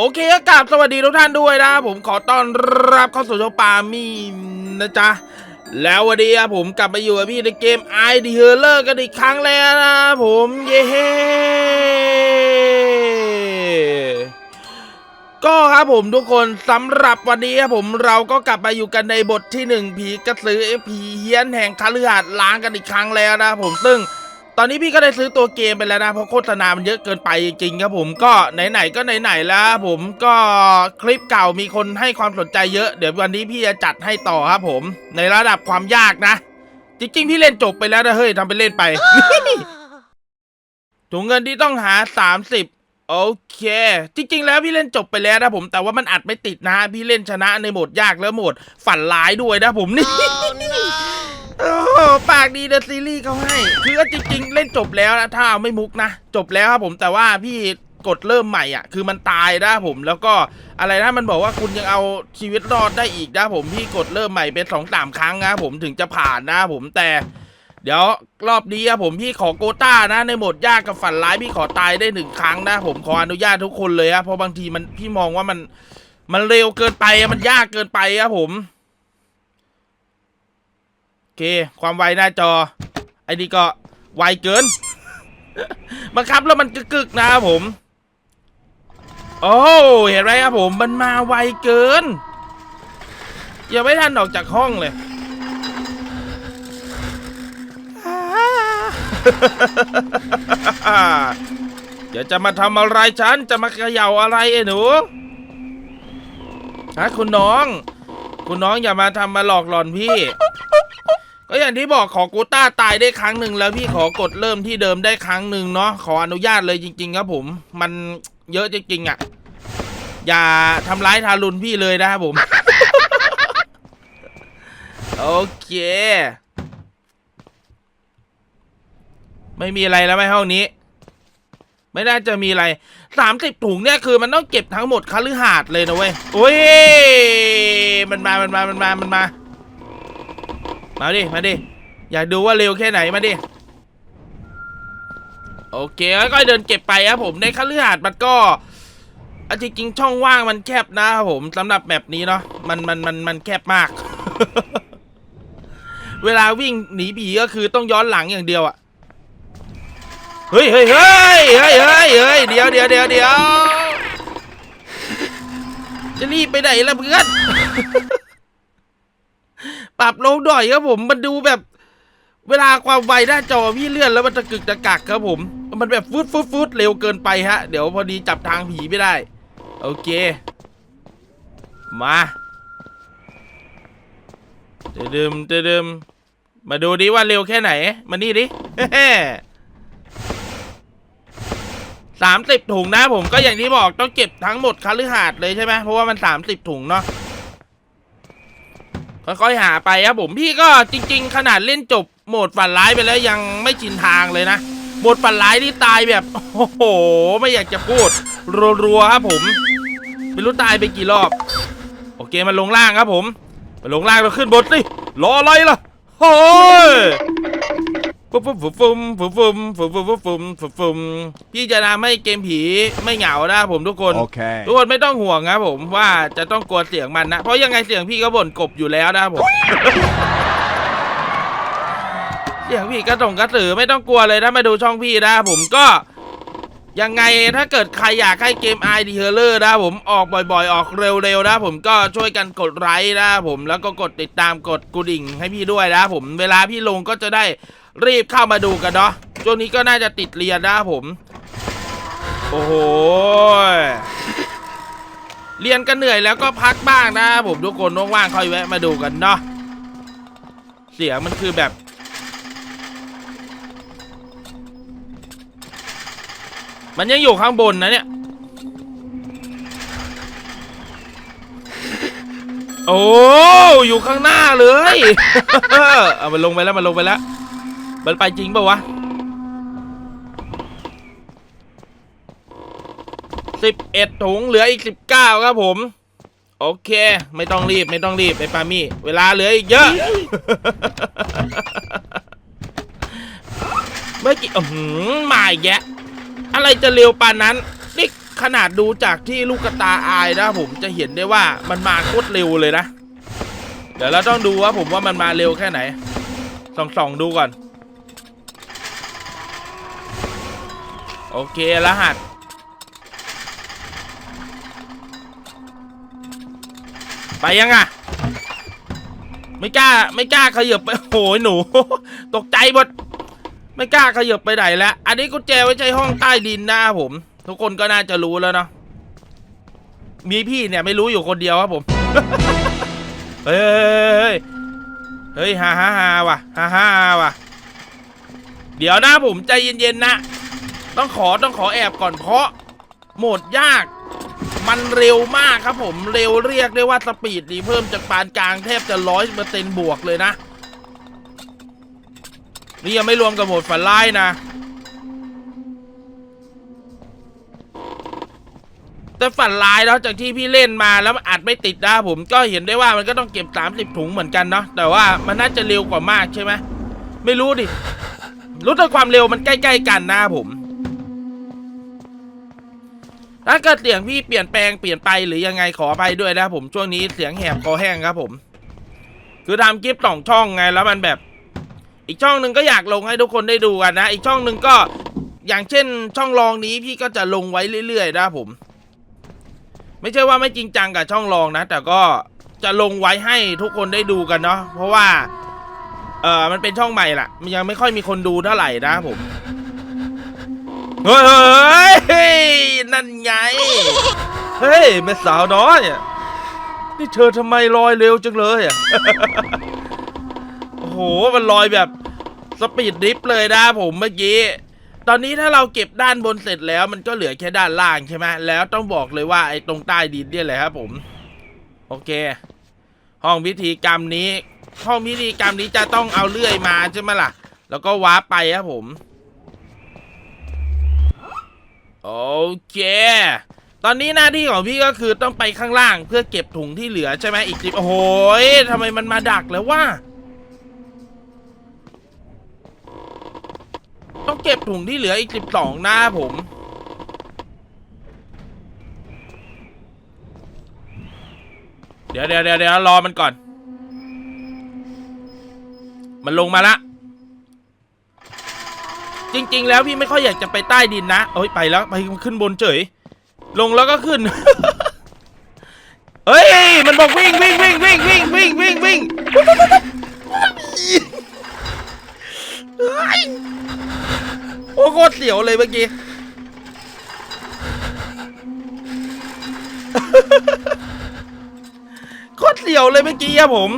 โอเคก็กราบสวัสดีทุกท่านด้วยนะผมขอต้อนรับเข้าสู่ช่องปามีนะจ๊ะ แล้ววันนี้ผมกลับมาอยู่กับพี่ในเกม i d h e r e r กันอีกครั้งแล้วนะผมเย้ก็ครับผมทุกคนสำหรับวันนี้ครับผมเราก็กลับมาอยู่กันในบทที่หนึ่งผีกระสือผีเฮี้ยนแห่งคาลือหาดล้างกันอีกครั้งแล้วนะผมซึ่ง ตอนนี้พี่ก็ได้ซื้อตัวเกมไปแล้วนะเพราะโฆษณามันเยอะเกินไปจริงครับผมก็ไหนๆก็ไหนๆแล้วผมก็คลิปเก่ามีคนให้ความสนใจเยอะเดี๋ยววันนี้พี่จะจัดให้ต่อครับผม ในระดับความยากนะ จริงๆ พี่เล่นจบไปแล้วนะเฮ้ยทำไปเล่นไปถุงเงินที่ต้องหา 30 โอเค จริง ๆ แล้วพี่เล่นจบไปแล้วนะผม แต่ว่ามันอัดไม่ติดนะ พี่เล่นชนะในโหมดยากแล้วโหมดฝันร้ายด้วยนะผมนี่ โอ้โหปากดีเดอะซีรีส์เขาให้คือก็จริงๆ เล่นจบแล้วนะถ้าเอาไม่มุกนะ จบแล้วครับผมแต่ว่าพี่กดเริ่มใหม่อะ คือมันตายนะผมแล้วก็อะไรนะมันบอกว่าคุณยังเอาชีวิตรอดได้อีกนะผมพี่กดเริ่มใหม่เป็นสองสามครั้งนะผมถึงจะผ่านนะผมแต่ เดี๋ยวรอบนี้อะผมพี่ขอโกต้านะ ในโหมดยากกับฝันร้ายพี่ขอตายได้หนึ่งครั้งนะ ผมขออนุญาตทุกคนเลยอะเพราะบางทีมันพี่มองว่ามัน มันเร็วเกินไปอะมันยากเกินไปอะผม เค ความไวหน้าจอ ไอ้นี่ก็ไวเกิน บังคับแล้วมันกึกๆนะครับผม โอ้เห็นไหมครับผม มันมาไวเกินยังไม่ทันออกจากห้องเลยเดี๋ยวจะมาทำอะไรฉัน จะมาเขย่าอะไรไอ้หนูฮะคุณน้อง คุณน้องอย่ามาทำมาหลอกหลอนพี่ ก็อย่างที่บอกขอกูต้าตายได้ครั้งหนึ่งแล้วพี่ขอกดเริ่มที่เดิมได้ครั้งหนึ่งเนาะขออนุญาตเลยจริง ๆ ครับผม มันเยอะจริงๆอะ อย่าทำร้ายทารุณพี่เลยนะครับผม โอเค ไม่มีอะไรแล้วไหมห้องนี้ ไม่น่าจะมีอะไรสามสิบถุงเนี่ยคือมันต้องเก็บทั้งหมดคฤหาสน์เลยนะเว้ยโอ้ยมันมามันมามันมามันมา มาดิ มาดิ อยากดูว่าเร็วแค่ไหน มาดิ โอเคค่อยๆเดินเก็บไปครับผมในคฤหาสน์มันก็อะจริงช่องว่างมันแคบนะครับผมสำหรับแบบนี้เนาะมันมันมันมันแคบมาก เวลาวิ่งหนีผีก็คือต้องย้อนหลังอย่างเดียวอะเฮ้ยเฮ้ยเฮ้ยเฮ้ยเฮ้ยเฮ้ยเดี๋ยวเดี๋ยวเดี๋ยวเดี๋ยวจะรีบไปไหนล่ะเพื่อน ปรับลงหน่อยครับผม มันดูแบบ เวลาความไวหน้าจอพี่เลื่อนแล้วมันจะกึกจะกักครับผม มันแบบฟุดฟุดฟุดเร็วเกินไปฮะ เดี๋ยวพอดีจับทางผีไม่ได้ โอเค มาเดดึมเดดึมมาดูดิว่าเร็วแค่ไหน มานี่ดิสามสิบถุงนะผมก็อย่างที่บอกต้องเก็บทั้งหมดคฤหาสน์เลยใช่ไหมเพราะว่ามันสามสิบถุงเนาะ ค่อยๆหาไปครับผมพี่ก็จริง ๆ ขนาดเล่นจบโหมดฝันร้ายไปแล้วยังไม่ชินทางเลยนะโหมดฝันร้ายที่ตายแบบโอ้โห ไม่อยากจะพูดรัวๆครับผมไม่รู้ตายไปกี่รอบ โอเคมาลงล่างครับผมมาลงล่างเราขึ้นบนสิรออะไรล่ะโอ้ย ฟุ๊บฟุ๊บฟุ๊บฟุ๊บฟุ๊บฟุ๊บฟุ๊บฟุ๊บฟุ๊บฟุ๊บฟุ๊บฟุ๊บพี่จะทำให้เกมผีไม่เหงานะครับผมทุกคน Okay. ทุกคนไม่ต้องห่วงครับผมว่าจะต้องกลัวเสียงมันนะ เพราะยังไงเสียงพี่ก็บ่นกบอยู่แล้วนะครับผม เสียงพี่กระส่งกระสือไม่ต้องกลัวเลยถ้ามาดูช่องพี่นะครับผมก็ ยังไงถ้าเกิดใครอยากให้เกม i d h e r e r นะครับผมออกบ่อยๆ ออกเร็วๆนะครับผมก็ช่วยกันกดไลค์นะครับผมแล้วก็กดติดตามกดกระดิ่งให้พี่ด้วยนะครับผมเวลาพี่ลงก็จะได้ รีบเข้ามาดูกันเนาะช่วงนี้ก็น่าจะติดเรียนนะผม โอ้โห เรียนกันเหนื่อยแล้วก็พักบ้างนะผมทุกคนว่างๆค่อยแวะมาดูกันเนาะ เสียงมันคือแบบ มันยังอยู่ข้างบนนะเนี่ย โอ้ อยู่ข้างหน้าเลย เอามันลงไปแล้วมันลงไปแล้ว มันไปจริงเปล่าวะสิบเอ็ดถุงเหลืออีกสิบเก้าครับผม โอเค ไม่ต้องรีบไม่ต้องรีบไอ้ปามี่ เวลาเหลืออีกเยอะ เมื่อกี้อื้อหือมาอีกแยะ อะไรจะเร็วปานนั้น นี่ขนาดดูจากที่ลูกกระตาอายนะผมจะเห็นได้ว่ามันมาโคตรเร็วเลยนะ เดี๋ยวเราต้องดูว่าผมว่ามันมาเร็วแค่ไหนส่องส่องๆดูก่อน โอเค รหัส ไปยังอะ ไม่กล้า ไม่กล้าขยับไปโอ้ยหนู ตกใจหมด ไม่กล้าขยับไปไหนแล้ว อันนี้กุญแจไว้ใช้ห้องใต้ดินนะผม ทุกคนก็น่าจะรู้แล้วเนาะ มีพี่เนี่ยไม่รู้อยู่คนเดียวครับผม เฮ้ย เฮ้ยฮ่าฮ่าฮ่าว่ะฮ่าฮ่าว่ะเดี๋ยวนะผมใจเย็นๆนะ ต้องขอต้องขอแอบก่อนเพราะโหมดยาก มันเร็วมากครับผมเร็วเรียกได้ว่าสปีดนี่เพิ่มจากปานกลางแทบจะร้อยเปอร์เซ็นบวกเลยนะ นี่ยังไม่รวมกับโหมดฝันร้ายนะ แต่ฝันร้ายแล้วจากที่พี่เล่นมาแล้วอัดไม่ติดนะผมก็เห็นได้ว่ามันก็ต้องเก็บ 30 ถุงเหมือนกันเนาะแต่ว่ามันน่าจะเร็วกว่ามากใช่ไหมไม่รู้ดิรู้แต่ความเร็วมันใกล้ ๆ กันนะผม ถ้าเกิดเสียงพี่เปลี่ยนแปลงเปลี่ยนไปหรือยังไงขออภัยด้วยนะผมช่วงนี้เสียงแหบคอแห้งครับผม คือทำคลิปสองช่องไงแล้วมันแบบ อีกช่องหนึ่งก็อยากลงให้ทุกคนได้ดูกันนะ อีกช่องหนึ่งก็อย่างเช่นช่องรองนี้พี่ก็จะลงไว้เรื่อยๆนะผม ไม่ใช่ว่าไม่จริงจังกับช่องรองนะ แต่ก็จะลงไว้ให้ทุกคนได้ดูกันเนาะเพราะว่าเออมันเป็นช่องใหม่ล่ะ มันยังไม่ค่อยมีคนดูเท่าไหร่นะผมเฮ้ย ฮ้ย นั่นไง เฮ้ยแม่สาวน้อยอะนี่เธอทำไมลอยเร็วจังเลยอะ โอ้โห มันลอยแบบสปีดดริฟต์เลยนะผมเมื่อกี้ ตอนนี้ถ้าเราเก็บด้านบนเสร็จแล้ว มันก็เหลือแค่ด้านล่างใช่ไหมแล้วต้องบอกเลยว่าไอ้ตรงใต้ดินเนี่ยแหละครับผม โอเค ห้องพิธีกรรมนี้ ห้องพิธีกรรมนี้จะต้องเอาเลื่อยมาใช่ไหมล่ะ แล้วก็วาร์ปไปครับผม โอเค ตอนนี้หน้าที่ของพี่ก็คือต้องไปข้างล่างเพื่อเก็บถุงที่เหลือใช่ไหมอีกสิบโอ้โหยทำไมมันมาดักแล้วว่าต้องเก็บถุงที่เหลืออีกสิบสองหน้าผมเดี๋ยวเดี๋ยวเดี๋ยวเดี๋ยวรอมันก่อน มันลงมาละ จริง ๆ แล้วพี่ไม่ค่อยอยากจะไปใต้ดินนะเอ้ยไปแล้วไปขึ้นบนเฉย ลงแล้วก็ขึ้น เฮ้ย มันบอกวิ่งวิ่งวิ่งวิ่งวิ่งวิ่งวิ่งวิ่งโอ้โคตรเสียวเลยเมื่อกี้โคตรเสียวเลยเมื่อกี้อะผม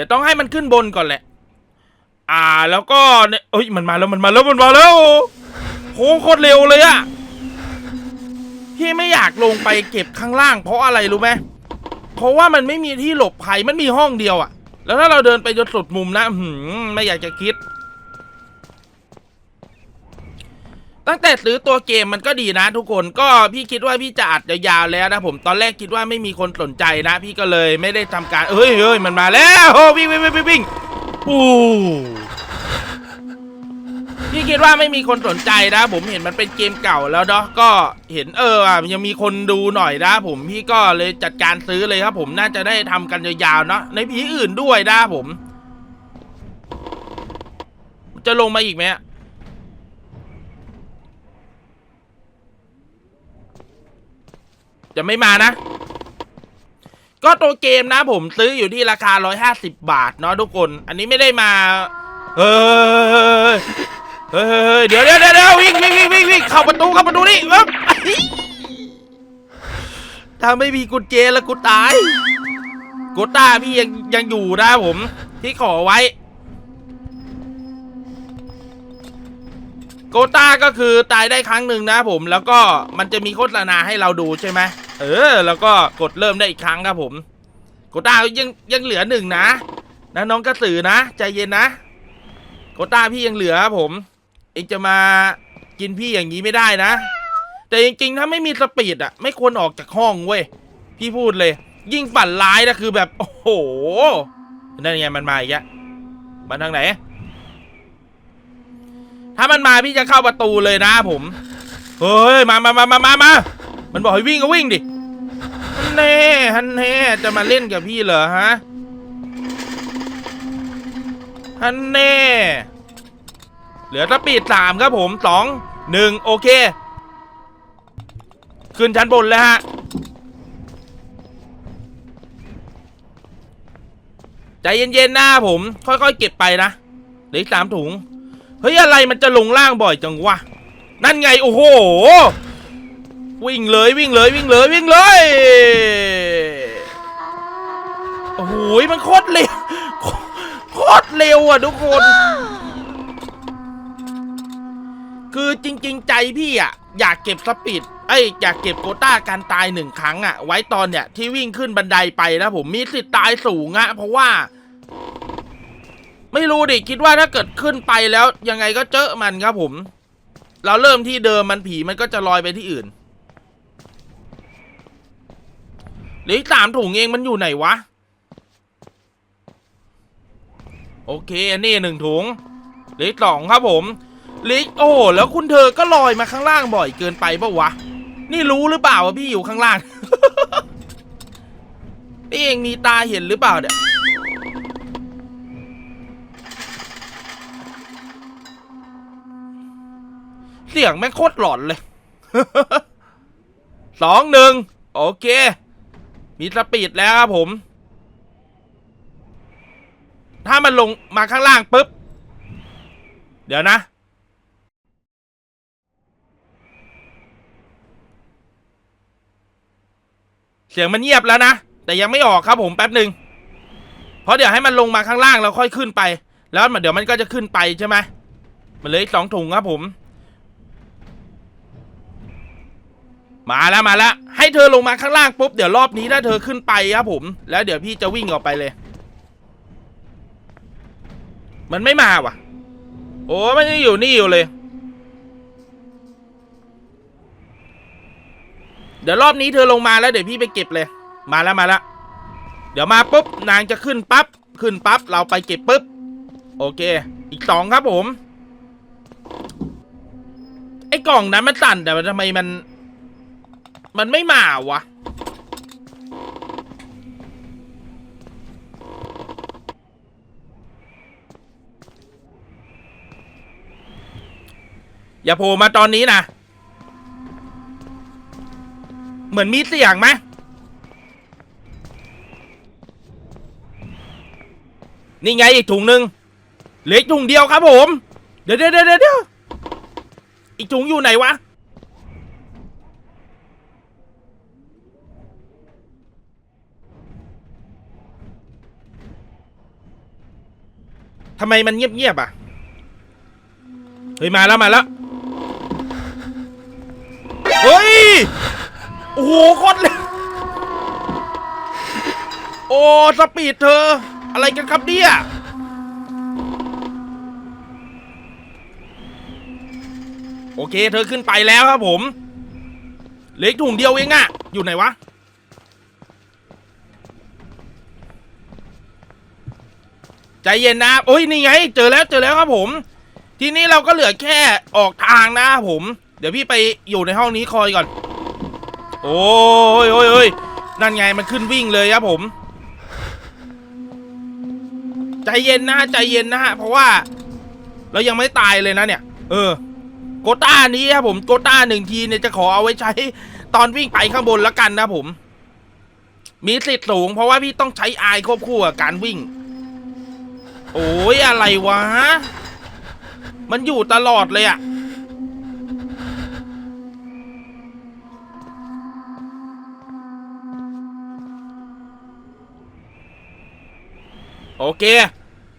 ดี๋ยวต้องให้มันขึ้นบนก่อนแหละ อ่าแล้วก็เนี่ยเอ้ยมันมาแล้วมันมาแล้วมันมาแล้วโหโคตรเร็วเลยอะพี่ไม่อยากลงไปเก็บข้างล่าง เพราะอะไรรู้ไหมเพราะว่ามันไม่มีที่หลบภัยมันมีห้องเดียวอะแล้วถ้าเราเดินไปจนสุดมุมนะหืมไม่อยากจะคิด ตั้งแต่ซื้อตัวเกมมันก็ดีนะ ทุกคนก็พี่คิดว่าพี่จะอัดยาวๆแล้วนะผมตอนแรกคิดว่าไม่มีคนสนใจนะ พี่ก็เลยไม่ได้ทำการเอ้ยเฮ้ยมันมาแล้วโอ้วิ่งวิ่งวิ่งวิ่งวิ่งอู้พี่คิดว่าไม่มีคนสนใจนะ ผมเห็นมันเป็นเกมเก่าแล้วเนาะก็เห็นเออยังมีคนดูหน่อยนะผมพี่ก็เลยจัดการซื้อเลยครับ ผมน่าจะได้ทำกันยาวๆเนาะในพีอื่นด้วยนะผม จะลงมาอีกไหมอะ จะไม่มานะ ก็ตัวเกมนะผมซื้ออยู่ที่ราคา 150 บาทเนาะทุกคน อันนี้ไม่ได้มา เฮ้ยเฮ้ยเดี๋ยวเดี๋ยวเดี๋ยววิ่งวิ่งวิ่งวิ่งวิ่งเข้าประตูเข้าประตูนี่ปึ๊บถ้าไม่มีกุญแจแล้วกูตายโกต้าพี่ยังยังอยู่นะผม ที่ขอไว้โกต้าก็คือตายได้ครั้งหนึ่งนะผม แล้วก็มันจะมีโฆษณาให้เราดูใช่ไหม เออ แล้วก็กดเริ่มได้อีกครั้งครับผมโกต้ายังยังเหลือหนึ่งนะ นะน้องกระสือนะ ใจเย็นนะโกต้าพี่ยังเหลือครับผม เองจะมากินพี่อย่างนี้ไม่ได้นะ แต่จริงๆถ้าไม่มีสปีดอะไม่ควรออกจากห้องเว้ยพี่พูดเลย ยิ่งฝันร้ายนะคือแบบ โอ้โหนั่นไงมันมาอีกแล้วมาทางไหน ถ้ามันมาพี่จะเข้าประตูเลยนะผม เฮ้ย มามามามามามา มันบอกให้วิ่งก็วิ่งดิฮันแน่ฮันแน่จะมาเล่นกับพี่เหรอฮะฮันแน่เหลือสปีดสามครับผมสองหนึ่งโอเค ขึ้นชั้นบนแล้วฮะใจเย็นๆหนะผม ค่อยๆเก็บไปนะเหลืออีกสามถุง เฮ้ย อะไรมันจะลงล่างบ่อยจังวะ นั่นไง โอ้โห วิ่งเลยวิ่งเลยวิ่งเลยวิ่งเลยโอ้โหมันโคตรเร็วโคตรเร็วอะทุกคน คือจริง ๆ ใจพี่อะ อยากเก็บสปีดไอ้อยากเก็บโควต้าการตายหนึ่งครั้งอะ ไว้ตอนเนี่ยที่วิ่งขึ้นบันไดไปนะผมมีสิทธิ์ตายสูงอะเพราะว่า ไม่รู้ดิคิดว่าถ้าเกิดขึ้นไปแล้ว ยังไงก็เจอมันครับผม เราเริ่มที่เดิมมันผีมันก็จะลอยไปที่อื่นเหลือสามถุงเองมันอยู่ไหนวะ โอเค อันนี้หนึ่งถุงหลือสองครับผมลืออีกโอ้แล้วคุณเธอก็ลอยมาข้างล่างบ่อยเกินไปปะวะ นี่รู้หรือเปล่าว่าพี่อยู่ข้างล่างนี่เองมีตาเห็นหรือเปล่าเนี่ยเสียงแม่งโคตรหลอนเลย สองหนึ่งโอเค มีสปีดแล้วครับผม ถ้ามันลงมาข้างล่างปุ๊บ เดี๋ยวนะ เสียงมันเงียบแล้วนะ แต่ยังไม่ออกครับผมแป๊บหนึ่งเพราะเดี๋ยวให้มันลงมาข้างล่างแล้วค่อยขึ้นไป แล้วเดี๋ยวมันก็จะขึ้นไปใช่ไหมมันเหลยสองถุงครับผม มาแล้วมาแล้ว ให้เธอลงมาข้างล่างปุ๊บเดี๋ยวรอบนี้ถ้าเธอขึ้นไปครับผม แล้วเดี๋ยวพี่จะวิ่งออกไปเลย มันไม่มาว่ะ โอ้มันยังอยู่นี่อยู่เลย เดี๋ยวรอบนี้เธอลงมาแล้วเดี๋ยวพี่ไปเก็บเลย มาแล้วมาแล้วเดี๋ยวมาปุ๊บนางจะขึ้นปั๊บขึ้นปั๊บเราไปเก็บปุ๊บโอเค อีกสองครับผม ไอ้กล่องนั้นมันสั่นแต่ทำไมมัน มันไม่มาวะ อย่าโผล่มาตอนนี้นะ เหมือนมีเสียงไหมนี่ไงอีกถุงหนึ่งเหลืออีกถุงเดียวครับผม เดี๋ยวเดี๋ยวเดี๋ยวเดี๋ยวอีกถุงอยู่ไหนวะ ทำไมมันเงียบๆอะ เฮ้ย มาแล้วมาแล้ว เฮ้ย โอ้โหโคตรเลยโอ้ สปีดเธอ อะไรกันครับเนี่ยโอเค เธอขึ้นไปแล้วครับผม เหลืออีกถุงเดียวเองอะอยู่ไหนวะ ใจเย็นนะโอ้ยนี่ไง เจอแล้วเจอแล้วครับผม ทีนี้เราก็เหลือแค่ออกทางนะผม เดี๋ยวพี่ไปอยู่ในห้องนี้คอยก่อน โอ้ยโอ้ยโอ้ยนั่นไงมันขึ้นวิ่งเลยครับผม ใจเย็นนะใจเย็นนะฮะเพราะว่า เรายังไม่ตายเลยนะเนี่ย เออ โกต้านี้ครับผมโกต้าหนึ่งทีเนี่ยจะขอเอาไว้ใช้ ตอนวิ่งไปข้างบนแล้วกันนะผม มีสิทธิ์สูงเพราะว่าพี่ต้องใช้อายควบคู่กับการวิ่ง โอ้ยอะไรวะ มันอยู่ตลอดเลยอะโอเค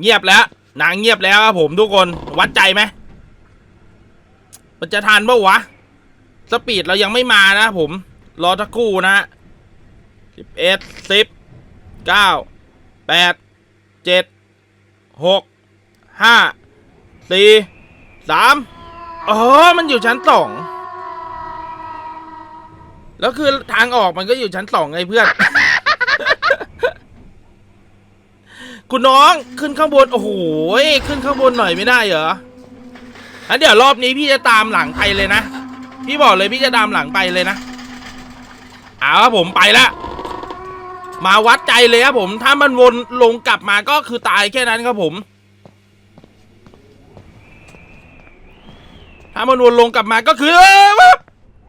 เงียบแล้วนางเงียบแล้วครับผมทุกคนวัดใจไหมมันจะทันปะวะ สปีดเรายังไม่มานะผม รอทักครู่นะสิบเอ็ดสิบเก้าแปดเจ็ด หกห้าสี่สามอ๋อ มันอยู่ชั้นสอง แล้วคือทางออกมันก็อยู่ชั้นสองไงเพื่อน คุณน้องขึ้นข้างบน โอ้โห ขึ้นข้างบนหน่อยไม่ได้เหรอแล้วเดี๋ยวรอบนี้พี่จะตามหลังไปเลยนะ พี่บอกเลยพี่จะตามหลังไปเลยนะ เอาผมไปละ มาวัดใจเลยครับผม ถ้ามันวนลงกลับมาก็คือตายแค่นั้นครับผม ถ้ามันวนลงกลับมาก็คือ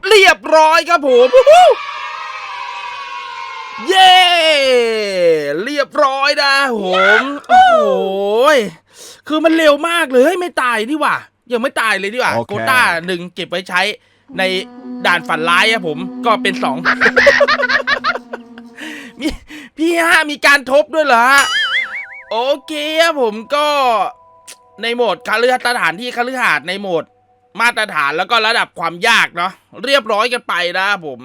เรียบร้อยครับผมวู้ฮู้เย้เรียบร้อยนะผมโอ้โหยคือมันเร็วมากเลยเฮ้ยไม่ตายดีกว่ายังไม่ตายเลยดีกว่าโอเคโควต้าหนึ่งเก็บไว้ใช้ในด่านฝันร้ายอะผม ก็เป็นสองมี พี่ฮะมีการทบด้วยเหรอฮะโอเคครับผมก็ในโหมดคาลือสถานที่คาลือหาดในโหมดมาตรฐานแล้วก็ระดับความยากเนาะเรียบร้อยกันไปนะครับผม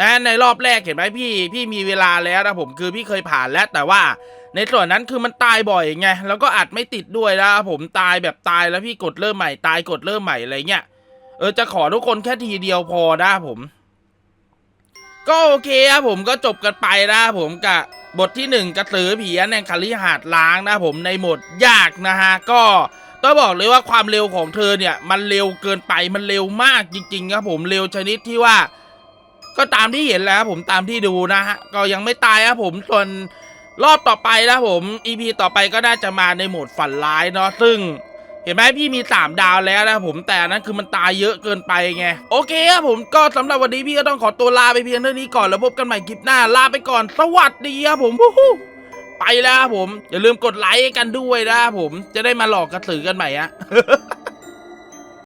นะในรอบแรกเห็นไหมพี่ พี่มีเวลาแล้วนะผมคือพี่เคยผ่านแล้วแต่ว่าในส่วนนั้นคือมันตายบ่อยไงแล้วก็อัดไม่ติดด้วยนะครับผมตายแบบตายแล้วพี่กดเริ่มใหม่ตายกดเริ่มใหม่อะไรเงี้ยเออจะขอทุกคนแค่ทีเดียวพอนะผม ก็โอเคครับผมก็จบกันไปนะผมกับบทที่หนึ่งกระสือผีในคาลิหาดล้างนะผมในโหมดยากนะฮะก็ต้องบอกเลยว่าความเร็วของเธอเนี่ยมันเร็วเกินไปมันเร็วมากจริงๆครับผมเร็วชนิดที่ว่า ก็ตามที่เห็นแล้วผมตามที่ดูนะฮะก็ยังไม่ตายครับผมส่วนรอบต่อไปนะผม EP ต่อไปก็น่าจะมาในโหมดฝันร้ายเนาะซึ่ง เห็นไหมพี่มีสามดาวแล้วนะผมแต่นั้นคือมันตายเยอะเกินไปไง โอเคครับผมก็สำหรับวันนี้พี่ก็ต้องขอตัวลาไปเพียงเท่านี้ก่อนแล้วพบกันใหม่คลิปหน้าลาไปก่อนสวัสดีครับผมไปแล้วครับผม อย่าลืมกดไลค์กันด้วยนะครับผมจะได้มาหลอกกระสือกันใหม่ฮะ